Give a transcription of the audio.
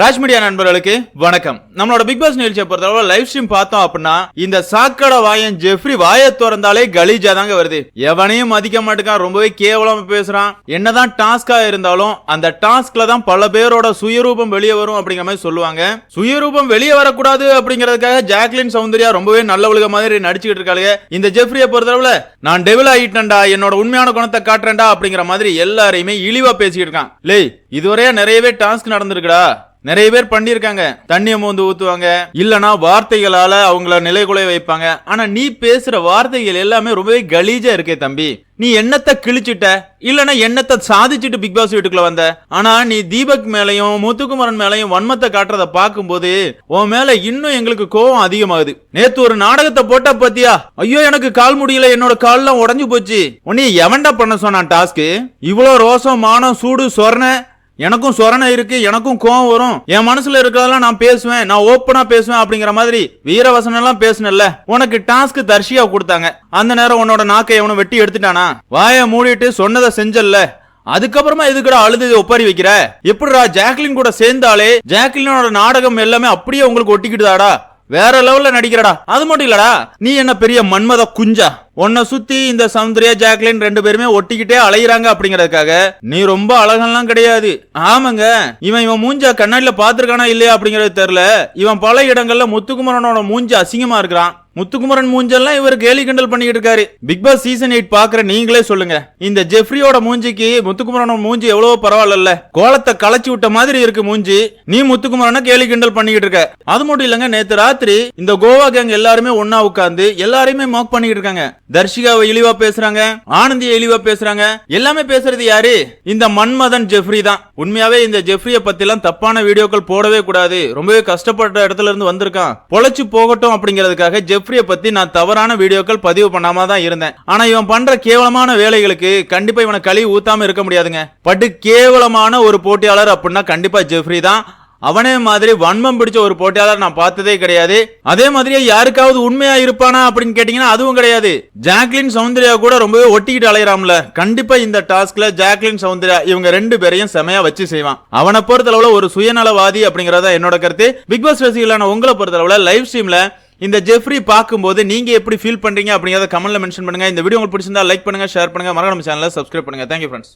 Raj media நண்பர்களுக்கு வணக்கம். நம்மளோட பிக் பாஸ் நிகழ்ச்சியை பொறுத்தளவு லைவ் ஸ்ட்ரீம் பார்த்தோம் அப்படின்னா இந்த சாக்கடை வாயன் ஜெஃப்ரி வாயை திறந்தாலே கலீஜா தாங்க வருது. எவனையும் மதிக்க மாட்டேங்கான் ரொம்பவே கேவலம் பேசுறான். என்னதான் டாஸ்கா இருந்தாலும் அந்த டாஸ்க்ல தான் பல பேரோட சுயரூபம் வெளியே வரும் அப்படிங்கிற மாதிரி சொல்லுவாங்க. சுயரூபம் வெளியே வரக்கூடாது அப்படிங்கறதுக்காக ஜாக்லின் சௌந்தர்யா ரொம்பவே நல்லவளுக மாதிரி நடிச்சுக்கிட்டு இருக்காளுங்க. இந்த ஜெஃப்ரியை பொறுத்தளவுல நான் டெவில் ஆயிட்டேன்டா என்னோட உண்மையான குணத்தை காட்டுறேன்டா அப்படிங்கிற மாதிரி எல்லாரையுமே இழிவா பேசிக்கிட்டு இருக்கான். லே இதுவரையா நிறையவே டாஸ்க் நடந்திருக்குடா. நிறைய பேர் பண்ணியிருக்காங்க. தண்ணியை மோந்து ஊத்துவாங்க. இல்லனா வார்த்தைகளால அவங்கள நிலைகுலைய வைப்பாங்க. ஆனா நீ பேசுற வார்த்தைகள் எல்லாமே ரொம்பவே கலீஜா இருக்கே தம்பி. நீ எண்ணத்தை கிழிச்சிட்ட? இல்லனா எண்ணத்தை சாதிச்சுட்டு பிக் பாஸ் வீட்டுக்குள்ள வந்த? ஆனா நீ தீபக் மேலையும் முத்துக்குமரன் மேலையும் வன்மத்தை காட்டுறத பார்க்கும்போது உன் மேல இன்னும் எங்களுக்கு கோவம் அதிகமாகுது. நேத்து ஒரு நாடகத்தை போட்டா பாத்தியா? ஐயோ எனக்கு கால் முடியல. என்னோட கால்லாம் உடஞ்சு போச்சு. உன்னை எவன்டா பண்ண சொன்னான் டாஸ்க்கு? இவ்வளோ ரோசம் மானம் சூடு சொர்ண. எனக்கும் சொரணை இருக்கு எனக்கும் கோவம் வரும். என் மனசுல இருக்கிறதெல்லாம் நான் பேசுவேன் நான் ஓப்பனா பேசுவேன் அப்படிங்கிற மாதிரி வீரவசனம் எல்லாம் பேசுனல்ல உனக்கு டாஸ்க் தர்ஷியா கொடுத்தாங்க. அந்த நேரம் உன்னோட நாக்கை எவனும் வெட்டி எடுத்துட்டானா? வாயை மூடிட்டு சொன்னதை செஞ்சல்ல. அதுக்கப்புறமா எதுக்குடா அழுது ஒப்பாரி வைக்கிற? எப்படிடா ஜாக்லின் கூட சேர்ந்தாலே ஜாக்லினோட நாடகம் எல்லாமே அப்படியே உங்களுக்கு ஒட்டிக்கிட்டுதாடா. வேற லெவல்ல நடிக்கிறடா. அது மட்டும் இல்லடா நீ என்ன பெரிய மன்மத குஞ்சா? உன்னை சுத்தி இந்த சௌந்தர்யா ஜாக்லின் ரெண்டு பேருமே ஒட்டிக்கிட்டே அலையிறாங்க அப்படிங்கறதுக்காக. நீ ரொம்ப அழகெல்லாம் கிடையாது. ஆமாங்க. இவன் இவன் மூஞ்ச கண்ணாடியில பாத்துருக்கானா இல்லையா அப்படிங்கறது தெரியல. இவன் பல இடங்கள்ல முத்துக்குமரனோட மூஞ்சி அசிங்கமா இருக்கிறான். முத்துக்குமரன் மூஞ்செல்லாம் இவர் கேலி கிண்டல் பண்ணிக்கிட்டு இருக்காரு. பிக் பாஸ் சீசன் எயிட் பாக்குற நீங்களே சொல்லுங்க. இந்த ஜெஃப்ரியோட மூஞ்சிக்கு முத்துக்குமரனோட மூஞ்சி எவ்வளவோ பரவாயில்ல கோலத்தை களைச்சி விட்ட மாதிரி இருக்கு மூஞ்சி. நீ முத்துக்குமரனை கேலி கிண்டல் பண்ணிக்கிட்டு இருக்க. அது மட்டும் இல்லங்க நேத்து ராத்திரி இந்த கோவா கேங் எல்லாருமே ஒன்னா உட்காந்து எல்லாரையுமே மோக் பண்ணிக்கிட்டு இருக்காங்க. தர்ஷிகாவை இழிவா பேசுறாங்க ஆனந்தியை இழிவா பேசுறாங்க. எல்லாமே பேசுறது யாரு? இந்த மன்மதன் ஜெஃப்ரி தான். உண்மையாவே இந்த ஜெஃப்ரிய பத்தி எல்லாம் தப்பான வீடியோக்கள் போடவே கூடாது. ரொம்பவே கஷ்டப்பட்ட இடத்துல இருந்து வந்திருக்கான். பொழைச்சு போகட்டும் அப்படிங்கிறதுக்காக ஜெஃப்ரிய பத்தி நான் தவறான வீடியோக்கள் பதிவு பண்ணாம தான் இருந்தேன். ஆனா இவன் பண்ற கேவலமான வேலைகளுக்கு கண்டிப்பா இவனை கழுவி ஊத்தாம இருக்க முடியாதுங்க. பட்டு கேவலமான ஒரு போட்டியாளர் அப்படின்னா கண்டிப்பா ஜெஃப்ரி தான். அவனே மாதிரி வன்மம் பிடிச்ச ஒரு போட்டியாளர் நான் பார்த்ததே கிடையாது. அதே மாதிரியே யாருக்காவது உண்மையா இருப்பானா அப்படின்னு கேட்டீங்கன்னா அதுவும் கிடையாது. ஜாக்லின் சௌந்தர்யா கூட ரொம்பவே ஒட்டிக்கிட்டு அலையறாம்ல. கண்டிப்பா இந்த டாஸ்க்ல ஜாக்லின் சௌந்தர்யா இவங்க ரெண்டு பேரையும் செமையா வச்சு செய்வான். அவனை பொறுத்தளவுல ஒரு சுயநலவாதி அப்படிங்கறத என்னோட கருத்து. பிக் பாஸ் ரசிகளான உங்களை பொறுத்தளவுல லைவ் ஸ்ட்ரீம்ல இந்த ஜெஃப்ரி பார்க்கும்போது நீங்க எப்படி ஃபீல் பண்றீங்க அப்படிங்கறத கமெண்ட்ல மென்ஷன் பண்ணுங்க. இந்த வீடியோ உங்களுக்கு பிடிச்சிருந்தா லைக் பண்ணுங்க ஷேர் பண்ணுங்க. மறக்காம சேனலை சப்ஸ்கிரைப் பண்ணுங்க. Thank you friends